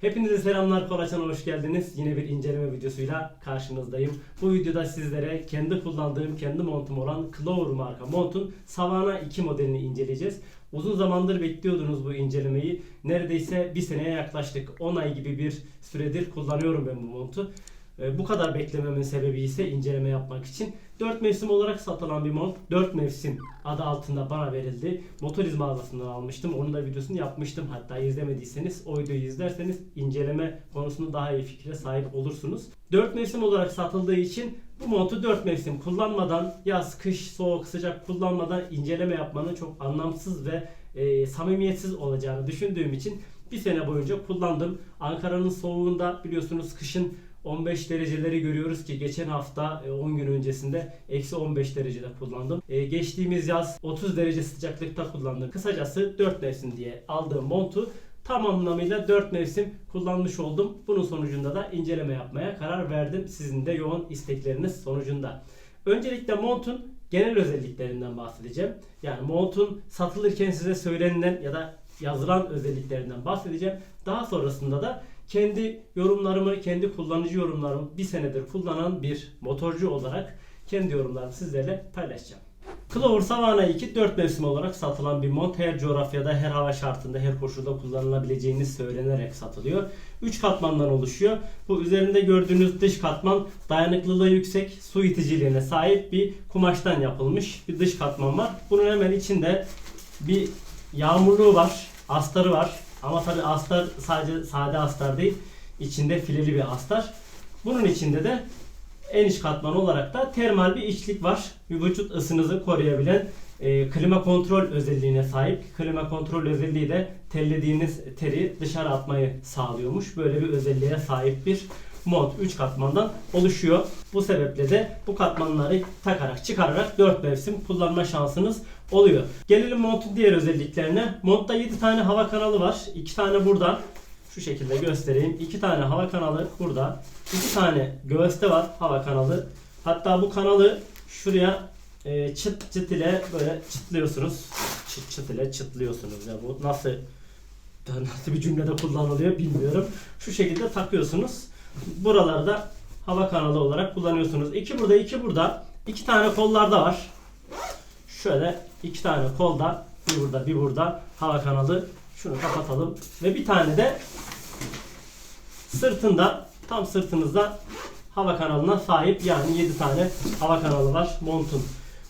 Hepinize selamlar Kolaçan'a hoş geldiniz. Yine bir inceleme videosuyla karşınızdayım. Bu videoda sizlere kendi kullandığım, kendi montum olan Clover marka montun Savana 2 modelini inceleyeceğiz. Uzun zamandır bekliyordunuz bu incelemeyi. Neredeyse bir seneye yaklaştık. 10 ay gibi bir süredir kullanıyorum ben bu montu. Ee, Bu kadar beklememin sebebi ise inceleme yapmak için 4 mevsim olarak satılan bir mont 4 mevsim adı altında bana verildi. Motoriz mağazasından almıştım. Onun da videosunu yapmıştım. Hatta izlemediyseniz o videoyu izlerseniz inceleme konusunda daha iyi fikre sahip olursunuz. 4 mevsim olarak satıldığı için bu montu 4 mevsim kullanmadan yaz, kış, soğuk, sıcak kullanmadan inceleme yapmanın çok anlamsız ve e, samimiyetsiz olacağını düşündüğüm için bir sene boyunca kullandım. Ankara'nın soğuğunda biliyorsunuz kışın 15 dereceleri görüyoruz ki geçen hafta e, 10 gün öncesinde eksi 15 derecede kullandım. E, geçtiğimiz yaz 30 derece sıcaklıkta kullandım. Kısacası 4 mevsim diye aldığım montu tam anlamıyla 4 mevsim kullanmış oldum. Bunun sonucunda da inceleme yapmaya karar verdim. Sizin de yoğun istekleriniz sonucunda. Öncelikle montun genel özelliklerinden bahsedeceğim. Yani montun satılırken size söylenilen ya da yazılan özelliklerinden bahsedeceğim. Daha sonrasında da kendi yorumlarımı, kendi kullanıcı yorumlarımı bir senedir kullanan bir motorcu olarak kendi yorumlarımı sizlerle paylaşacağım. Clover Savana 2 4 mevsim olarak satılan bir mont. Her coğrafyada, her hava şartında, her koşulda kullanılabileceğini söylenerek satılıyor. 3 katmandan oluşuyor. Bu üzerinde gördüğünüz dış katman dayanıklılığı yüksek, su iticiliğine sahip bir kumaştan yapılmış bir dış katman var. Bunun hemen içinde bir yağmurluğu var, astarı var. Ama tabi astar sadece sade astar değil. İçinde fileli bir astar. Bunun içinde de en iç katman olarak da termal bir içlik var. Bir vücut ısınızı koruyabilen e, klima kontrol özelliğine sahip. Klima kontrol özelliği de tellediğiniz teri dışarı atmayı sağlıyormuş. Böyle bir özelliğe sahip bir mont 3 katmandan oluşuyor. Bu sebeple de bu katmanları takarak çıkararak 4 mevsim kullanma şansınız oluyor. Gelelim montun diğer özelliklerine. Montta 7 tane hava kanalı var. 2 tane burada. Şu şekilde göstereyim. 2 tane hava kanalı burada. 2 tane göğüste var hava kanalı. Hatta bu kanalı şuraya e, çıt çıt ile böyle çıtlıyorsunuz. Çıt çıt ile çıtlıyorsunuz. Ya bu nasıl nasıl bir cümlede kullanılıyor bilmiyorum. Şu şekilde takıyorsunuz. Buralarda hava kanalı olarak kullanıyorsunuz. İki burada, iki burada. İki tane kollarda var. Şöyle iki tane kolda, bir burada, bir burada hava kanalı. Şunu kapatalım. Ve bir tane de sırtında, tam sırtınızda hava kanalına sahip. Yani 7 tane hava kanalı var montun.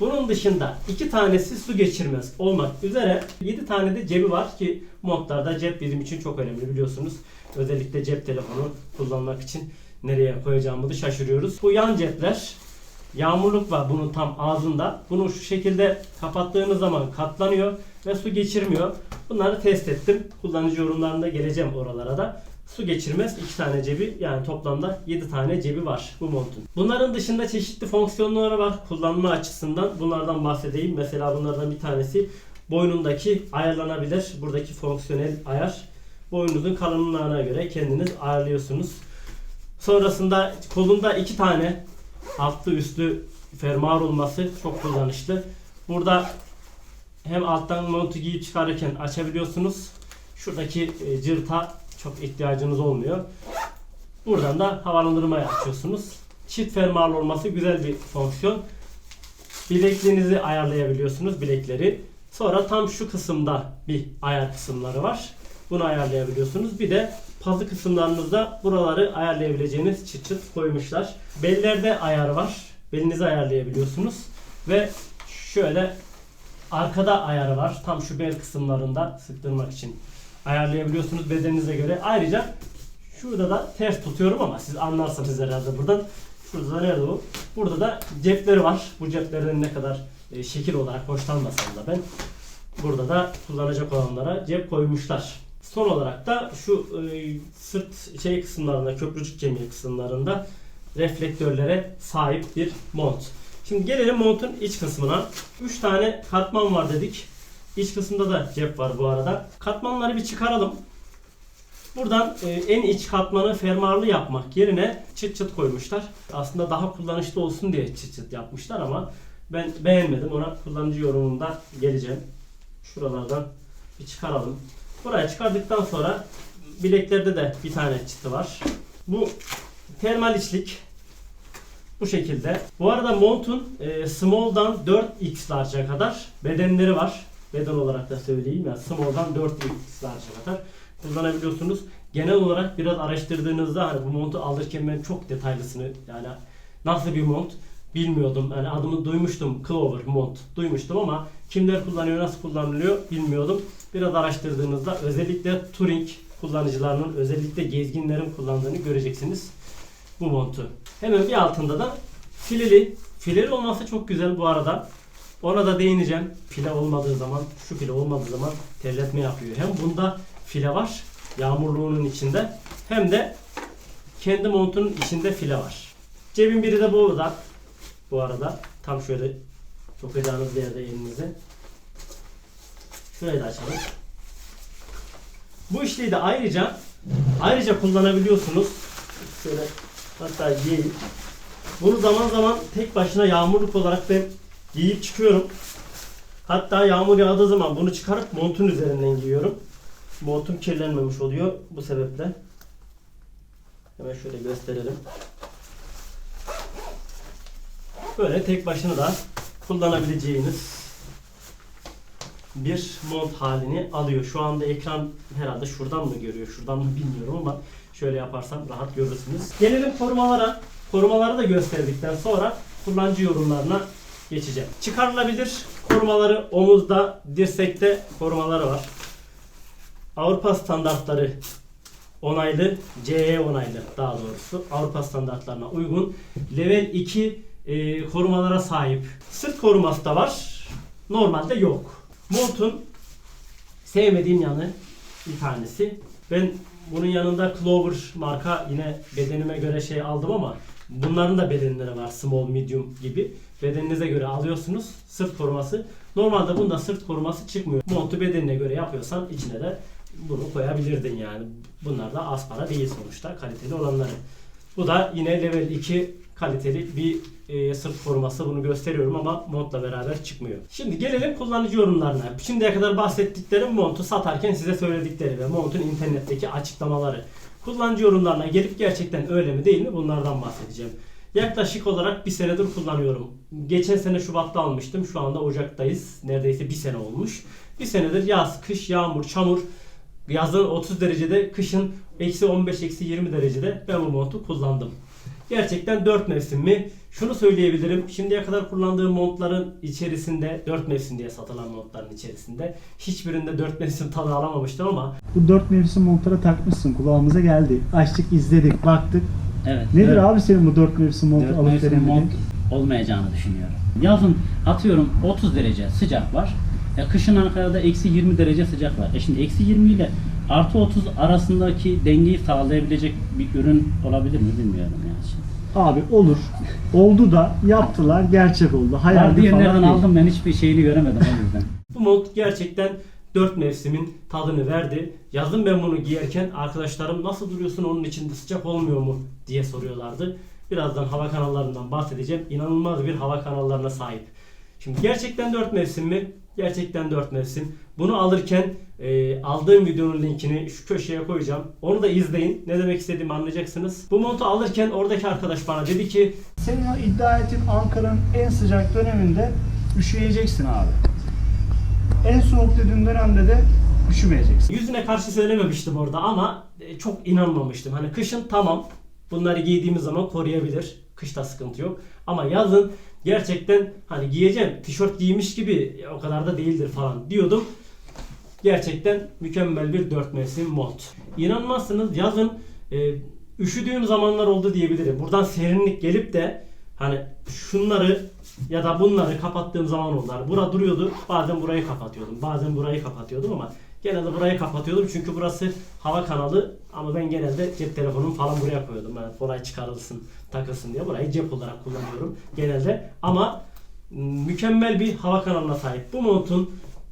Bunun dışında iki tanesi su geçirmez olmak üzere 7 tane de cebi var ki montlarda cep bizim için çok önemli biliyorsunuz. Özellikle cep telefonu kullanmak için nereye koyacağımızı şaşırıyoruz. Bu yan cepler yağmurluk var bunun tam ağzında. Bunu şu şekilde kapattığınız zaman katlanıyor ve su geçirmiyor. Bunları test ettim. Kullanıcı yorumlarında geleceğim oralara da. Su geçirmez iki tane cebi yani toplamda 7 tane cebi var bu montun. Bunların dışında çeşitli fonksiyonları var kullanma açısından. Bunlardan bahsedeyim. Mesela bunlardan bir tanesi boynundaki ayarlanabilir. Buradaki fonksiyonel ayar. Boynunuzun kalınlığına göre kendiniz ayarlıyorsunuz. Sonrasında kolunda iki tane altlı üstlü fermuar olması çok kullanışlı. Burada hem alttan montu giyip çıkarırken açabiliyorsunuz. Şuradaki e, cırta çok ihtiyacınız olmuyor. Buradan da havalandırmayı açıyorsunuz. Çift fermuarlı olması güzel bir fonksiyon. Bilekliğinizi ayarlayabiliyorsunuz bilekleri. Sonra tam şu kısımda bir ayar kısımları var. Bunu ayarlayabiliyorsunuz. Bir de pazı kısımlarınızda buraları ayarlayabileceğiniz çıt çıt koymuşlar. Bellerde ayar var. Belinizi ayarlayabiliyorsunuz. Ve şöyle arkada ayarı var. Tam şu bel kısımlarında sıktırmak için ayarlayabiliyorsunuz bedeninize göre. Ayrıca şurada da ters tutuyorum ama siz anlarsınız herhalde buradan. Şurada da nerede bu? Burada da cepleri var. Bu ceplerden ne kadar e, şekil olarak hoşlanmasam da ben burada da kullanacak olanlara cep koymuşlar. Son olarak da şu e, sırt şey kısımlarında, köprücük kemiği kısımlarında reflektörlere sahip bir mont. Şimdi gelelim montun iç kısmına. 3 tane katman var dedik. İç kısımda da cep var bu arada. Katmanları bir çıkaralım. Buradan e, en iç katmanı fermuarlı yapmak yerine çıt çıt koymuşlar. Aslında daha kullanışlı olsun diye çıt çıt yapmışlar ama ben beğenmedim. Ona kullanıcı yorumunda geleceğim. Şuralardan bir çıkaralım. Buraya çıkardıktan sonra bileklerde de bir tane çıtı var. Bu termal içlik. Bu şekilde. Bu arada montun e, small'dan 4x large'a kadar bedenleri var. Beden olarak da söyleyeyim ya. Small'dan 4x large'a kadar kullanabiliyorsunuz. Genel olarak biraz araştırdığınızda hani bu montu alırken ben çok detaylısını yani nasıl bir mont bilmiyordum. Yani adını duymuştum. Clover mont duymuştum ama kimler kullanıyor, nasıl kullanılıyor bilmiyordum. Biraz araştırdığınızda özellikle touring kullanıcılarının özellikle gezginlerin kullandığını göreceksiniz bu montu. Hemen bir altında da fileli. Fileli olması çok güzel bu arada. Ona da değineceğim. File olmadığı zaman, şu file olmadığı zaman terletme yapıyor. Hem bunda file var, yağmurluğunun içinde. Hem de kendi montunun içinde file var. Cebin biri de bu da. Bu arada tam şöyle sokacağınız yerde elinizi. Şurayı da açalım. Bu işliği de ayrıca ayrıca kullanabiliyorsunuz. Şöyle hatta giyeyim. Bunu zaman zaman tek başına yağmurluk olarak ben giyip çıkıyorum. Hatta yağmur yağdığı zaman bunu çıkarıp montun üzerinden giyiyorum. Montum kirlenmemiş oluyor bu sebeple. Hemen şöyle gösterelim. Böyle tek başına da kullanabileceğiniz bir mont halini alıyor. Şu anda ekran herhalde şuradan mı görüyor, şuradan mı bilmiyorum ama şöyle yaparsam rahat görürsünüz. Gelelim korumalara. Korumaları da gösterdikten sonra kullanıcı yorumlarına geçeceğim. Çıkarılabilir korumaları omuzda, dirsekte korumaları var. Avrupa standartları onaylı, CE onaylı daha doğrusu Avrupa standartlarına uygun level 2 e, korumalara sahip. Sırt koruması da var. Normalde yok. Montun sevmediğim yanı bir tanesi. Ben bunun yanında Clover marka yine bedenime göre şey aldım ama bunların da bedenleri var. Small, medium gibi. Bedeninize göre alıyorsunuz. Sırt koruması. Normalde bunda sırt koruması çıkmıyor. Montu bedenine göre yapıyorsan içine de bunu koyabilirdin yani. Bunlar da az para değil sonuçta. Kaliteli olanları. Bu da yine level 2 kaliteli bir e, sırt koruması bunu gösteriyorum ama montla beraber çıkmıyor. Şimdi gelelim kullanıcı yorumlarına. Şimdiye kadar bahsettiklerim montu satarken size söyledikleri ve montun internetteki açıklamaları. Kullanıcı yorumlarına gelip gerçekten öyle mi değil mi bunlardan bahsedeceğim. Yaklaşık olarak bir senedir kullanıyorum. Geçen sene Şubat'ta almıştım. Şu anda Ocak'tayız. Neredeyse bir sene olmuş. Bir senedir yaz, kış, yağmur, çamur, yazın 30 derecede, kışın eksi 15, eksi 20 derecede ben bu montu kullandım. Gerçekten 4 mevsim mi? Şunu söyleyebilirim. Şimdiye kadar kullandığım montların içerisinde 4 mevsim diye satılan montların içerisinde hiçbirinde 4 mevsim tadı alamamıştım ama Bu dört mevsim montlara takmışsın. Kulağımıza geldi. Açtık, izledik, baktık. Evet. Nedir evet. abi senin bu dört mevsim montu Dört alıp mevsim mont olmayacağını düşünüyorum. Yazın atıyorum 30 derece sıcak var. E, kışın Ankara'da eksi 20 derece sıcak var. E şimdi eksi 20 ile artı 30 arasındaki dengeyi sağlayabilecek bir ürün olabilir mi bilmiyorum yani. Abi olur. Oldu da yaptılar, gerçek oldu. Hayaldi falan değil. aldım ben hiçbir şeyini göremedim o yüzden. Bu mont gerçekten 4 mevsimin tadını verdi. Yazın ben bunu giyerken arkadaşlarım nasıl duruyorsun onun içinde sıcak olmuyor mu diye soruyorlardı. Birazdan hava kanallarından bahsedeceğim. İnanılmaz bir hava kanallarına sahip. Şimdi gerçekten 4 mevsim mi? Gerçekten 4 mevsim. Bunu alırken e, aldığım videonun linkini şu köşeye koyacağım. Onu da izleyin. Ne demek istediğimi anlayacaksınız. Bu montu alırken oradaki arkadaş bana dedi ki Senin o iddia ettiğin Ankara'nın en sıcak döneminde üşüyeceksin abi. En soğuk dediğin dönemde de üşümeyeceksin. Yüzüne karşı söylememiştim orada ama e, çok inanmamıştım. Hani kışın tamam bunları giydiğimiz zaman koruyabilir. Kışta sıkıntı yok. Ama yazın gerçekten hani giyeceğim tişört giymiş gibi "Ya o kadar da değildir falan diyordum. Gerçekten mükemmel bir dört mevsim mont. İnanmazsınız yazın e, üşüdüğüm zamanlar oldu diyebilirim. Buradan serinlik gelip de hani şunları ya da bunları kapattığım zaman oldu. Hani bura duruyordu. Bazen burayı kapatıyordum. Bazen burayı kapatıyordum ama genelde burayı kapatıyordum. Çünkü burası hava kanalı ama ben genelde cep telefonumu falan buraya koyuyordum. Yani kolay çıkarılsın, takılsın diye burayı cep olarak kullanıyorum genelde. Ama mükemmel bir hava kanalına sahip. Bu montun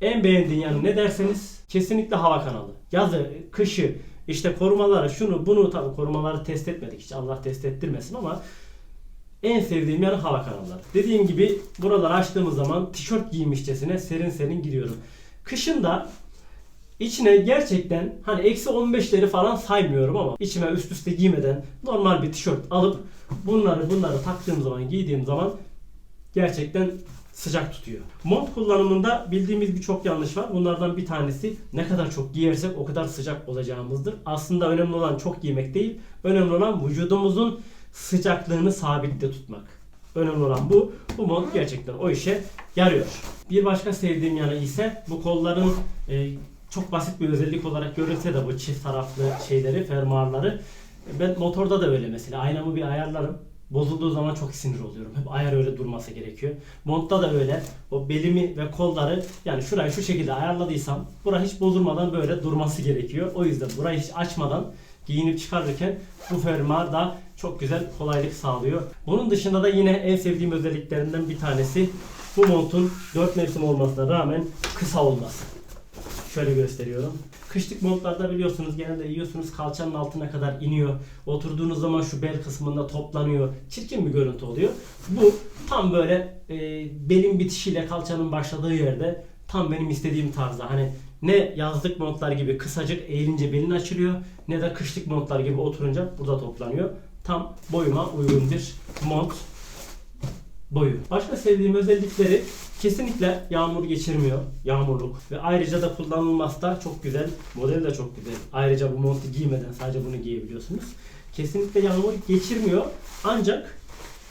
en beğendiğin yanı ne derseniz kesinlikle hava kanalı. Yazı, kışı, işte korumaları, şunu bunu tabii korumaları test etmedik hiç Allah test ettirmesin ama en sevdiğim yanı hava kanalları. Dediğim gibi buraları açtığımız zaman tişört giymişçesine serin serin gidiyorum. Kışın da İçine gerçekten hani eksi 15'leri falan saymıyorum ama içime üst üste giymeden normal bir tişört alıp bunları bunları taktığım zaman giydiğim zaman gerçekten sıcak tutuyor. Mont kullanımında bildiğimiz birçok yanlış var. Bunlardan bir tanesi ne kadar çok giyersek o kadar sıcak olacağımızdır. Aslında önemli olan çok giymek değil. Önemli olan vücudumuzun sıcaklığını sabitte tutmak. Önemli olan bu. Bu mont gerçekten o işe yarıyor. Bir başka sevdiğim yanı ise bu kolların e, çok basit bir özellik olarak görünse de bu çift taraflı şeyleri, fermuarları. Ben motorda da öyle mesela. Aynamı bir ayarlarım. Bozulduğu zaman çok sinir oluyorum. Hep ayar öyle durması gerekiyor. Montta da öyle. O belimi ve kolları yani şurayı şu şekilde ayarladıysam bura hiç bozulmadan böyle durması gerekiyor. O yüzden burayı hiç açmadan giyinip çıkarırken bu fermuar da çok güzel kolaylık sağlıyor. Bunun dışında da yine en sevdiğim özelliklerinden bir tanesi bu montun 4 mevsim olmasına rağmen kısa olması. Şöyle gösteriyorum. Kışlık montlarda biliyorsunuz genelde yiyorsunuz kalçanın altına kadar iniyor. Oturduğunuz zaman şu bel kısmında toplanıyor. Çirkin bir görüntü oluyor. Bu tam böyle e, belin bitişiyle kalçanın başladığı yerde tam benim istediğim tarzda. Hani ne yazlık montlar gibi kısacık eğilince belin açılıyor ne de kışlık montlar gibi oturunca burada toplanıyor. Tam boyuma uygun bir mont boyu. Başka sevdiğim özellikleri kesinlikle yağmur geçirmiyor. Yağmurluk. Ve ayrıca da kullanılması da çok güzel. Modeli de çok güzel. Ayrıca bu montu giymeden sadece bunu giyebiliyorsunuz. Kesinlikle yağmur geçirmiyor. Ancak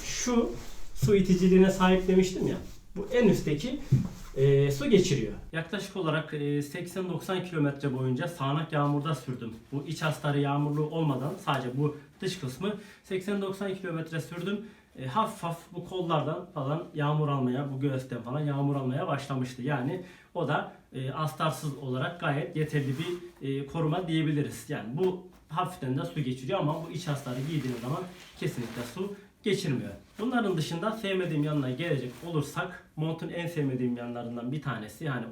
şu su iticiliğine sahip demiştim ya. Bu en üstteki e, su geçiriyor. Yaklaşık olarak e, 80-90 kilometre boyunca sağanak yağmurda sürdüm. Bu iç astarı yağmurlu olmadan sadece bu dış kısmı 80-90 kilometre sürdüm. E, hafif hafif bu kollardan falan yağmur almaya, bu göğüsten falan yağmur almaya başlamıştı. Yani o da e, astarsız olarak gayet yeterli bir e, koruma diyebiliriz. Yani bu hafiften de su geçiriyor ama bu iç astarı giydiğiniz zaman kesinlikle su geçirmiyor. Bunların dışında sevmediğim yanına gelecek olursak montun en sevmediğim yanlarından bir tanesi yani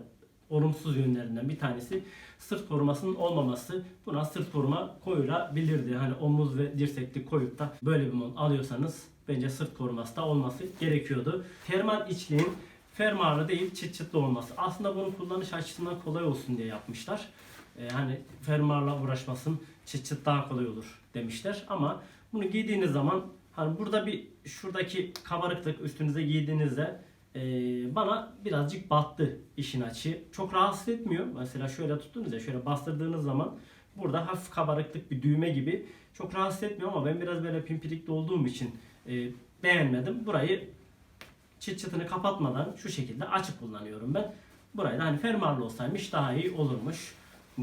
olumsuz yönlerinden bir tanesi sırt korumasının olmaması. Buna sırt koruma koyulabilirdi. Hani omuz ve dirseklik koyup da böyle bir mont alıyorsanız bence sırt koruması da olması gerekiyordu. Fermuar içliğin fermuarlı değil çıt çıtlı olması. Aslında bunu kullanış açısından kolay olsun diye yapmışlar. Ee, hani fermuarla uğraşmasın çıt çıt daha kolay olur demişler. Ama bunu giydiğiniz zaman hani burada bir şuradaki kabarıklık üstünüze giydiğinizde e, bana birazcık battı işin açı. Çok rahatsız etmiyor. Mesela şöyle tuttunuz ya şöyle bastırdığınız zaman burada hafif kabarıklık bir düğme gibi çok rahatsız etmiyor ama ben biraz böyle pimpirikli olduğum için e, beğenmedim. Burayı çıt çıtını kapatmadan şu şekilde açık kullanıyorum ben. Burayı da hani fermuarlı olsaymış daha iyi olurmuş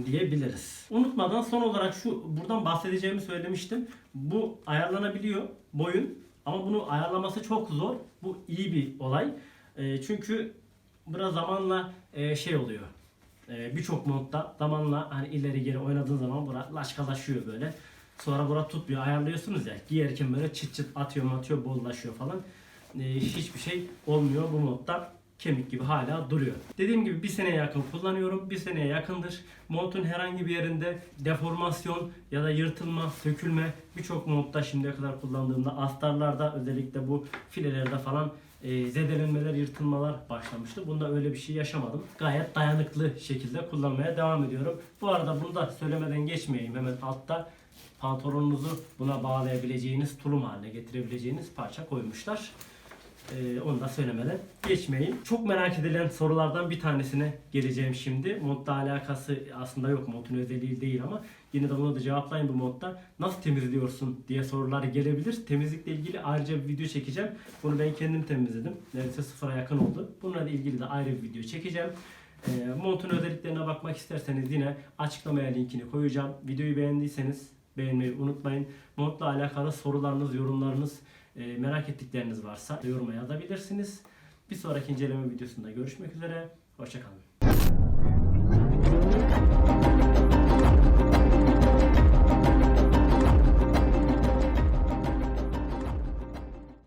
diyebiliriz. Unutmadan son olarak şu buradan bahsedeceğimi söylemiştim. Bu ayarlanabiliyor boyun ama bunu ayarlaması çok zor. Bu iyi bir olay. E, çünkü biraz zamanla e, şey oluyor. E, Birçok modda zamanla hani ileri geri oynadığın zaman bura laşkalaşıyor böyle. Sonra bura tutmuyor. Ayarlıyorsunuz ya. Giyerken böyle çıt çıt atıyor atıyor bollaşıyor falan. E, hiçbir şey olmuyor bu modda. Kemik gibi hala duruyor. Dediğim gibi bir seneye yakın kullanıyorum. Bir seneye yakındır. Montun herhangi bir yerinde deformasyon ya da yırtılma, sökülme birçok modda şimdiye kadar kullandığımda astarlarda özellikle bu filelerde falan e, zedelenmeler, yırtılmalar başlamıştı. Bunda öyle bir şey yaşamadım. Gayet dayanıklı şekilde kullanmaya devam ediyorum. Bu arada bunu da söylemeden geçmeyeyim. Hemen altta pantolonunuzu buna bağlayabileceğiniz, tulum haline getirebileceğiniz parça koymuşlar. Ee, onu da söylemeden geçmeyeyim. Çok merak edilen sorulardan bir tanesine geleceğim şimdi. Montla alakası aslında yok. Montun özelliği değil ama yine de bunu da cevaplayın bu modda. Nasıl temizliyorsun diye sorular gelebilir. Temizlikle ilgili ayrıca bir video çekeceğim. Bunu ben kendim temizledim. Neredeyse sıfıra yakın oldu. Bununla ilgili de ayrı bir video çekeceğim. Ee, montun özelliklerine bakmak isterseniz yine açıklamaya linkini koyacağım. Videoyu beğendiyseniz beğenmeyi unutmayın. Montla alakalı sorularınız, yorumlarınız, e, merak ettikleriniz varsa yoruma yazabilirsiniz. Bir sonraki inceleme videosunda görüşmek üzere. Hoşçakalın.